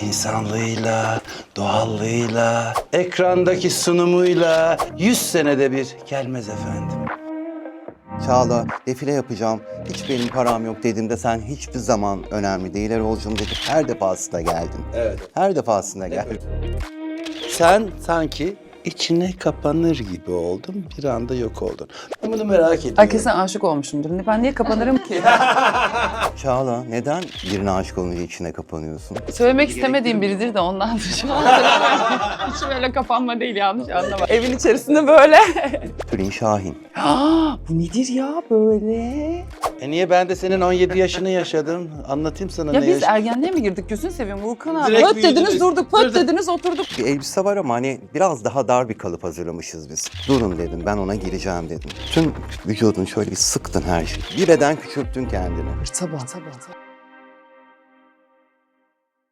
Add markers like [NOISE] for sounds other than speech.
insanlığıyla, doğallığıyla, ekrandaki sunumuyla 100 senede bir gelmez efendim. Çağla defile yapacağım. Hiç benim param yok dediğimde sen hiçbir zaman önemli değil Erol'cum dedik. Her defasında geldin. Evet. Her defasında geldin. Sen sanki içine kapanır gibi oldun, bir anda yok oldun. Ben bunu merak ediyorum. Ay kesin aşık olmuşumdur. Ben niye kapanırım ki? [LAUGHS] Çağla neden birine aşık olunca içine kapanıyorsun? Söylemek istemediğim biridir de ondan şu an. [LAUGHS] Hiç böyle kapanma değil yanlış anlama. Evin içerisinde böyle. Tülin Şahin. Aa, [GASPS] bu nedir ya böyle? E niye ben de senin 17 yaşını yaşadım? Anlatayım sana Ya ne biz yaş- ergenliğe mi girdik gözünü seveyim Volkan abi? Direkt Pöt dediniz durduk, Dur, pöt dediniz oturduk. Bir elbise var ama hani biraz daha dar bir kalıp hazırlamışız biz. Durun dedim ben ona gireceğim dedim. Tüm vücudun şöyle bir sıktın her şeyi. Bir beden küçülttün kendini. Sabah sabah.